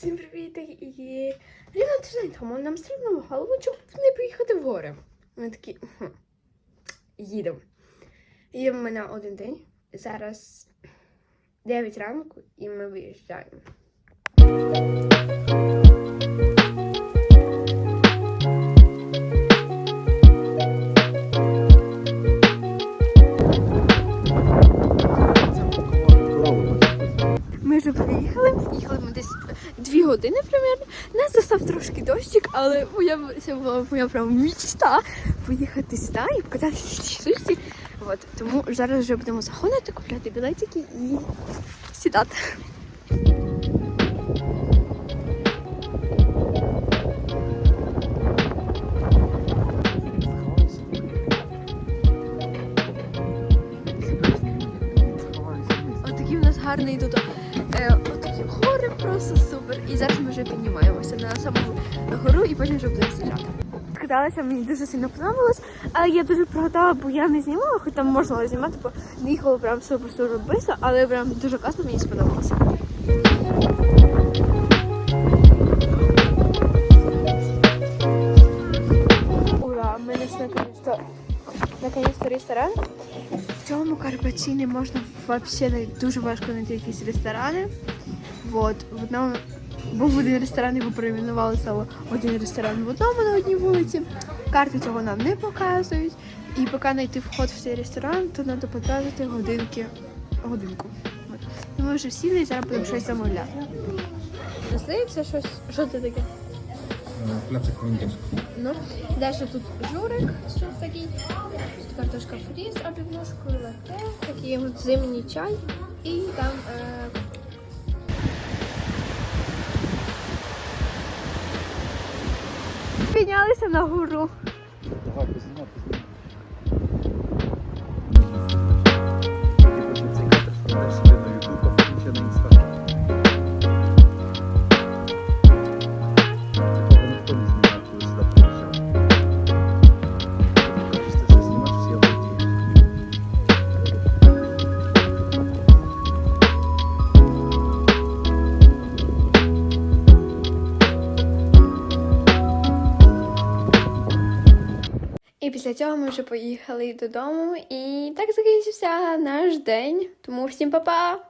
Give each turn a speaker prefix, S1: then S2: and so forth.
S1: Всім привіт! І рівно тиждень тому нам стрільнуло голову, щоб не поїхати в гори. Ми такі «Хм, їдемо. Їдемо ми на один день. Зараз 9 ранку і ми виїжджаємо. Вже приїхали. Їхали ми десь дві години примерно. Нас застав трошки дощик, але моя це була моя прям мічта поїхати сюди і покататися в цій. От тому зараз вже будемо заходити, купляти білетики і сідати. Гарний тут. Е, отакі гори просто супер. І зараз ми вже піднімаємося на саму гору і потім вже будемо стріляти. Скаталася, мені дуже сильно подобалось, але я дуже прогадала, бо я не знімала, хоч там можна було знімати, бо не їхало прям супер супер близько, але прям дуже класно мені сподобалося. Ура, ми знайшли наконец-то ресторан. В цьому Карпачі не можна взагалі дуже важко знайти якісь ресторани. Вот. В одному був один ресторан, його перейменували стало один ресторан в одному на одній вулиці. Карти цього нам не показують. І поки знайти вход в цей ресторан, то треба потратити годинки годинку. От. І ми вже сіли і зараз будемо щось замовляти. Здається, щось. Що це таке?
S2: Пляцик.
S1: Ну, далі тут журик, суп такий, картошка фрі з обівножкою, лате, такий от зимній чай і там. Е... Піднялися на гору.
S2: Давай, познімай, познімай.
S1: Після цього ми вже поїхали додому, і так закінчився наш день. Тому всім па-па!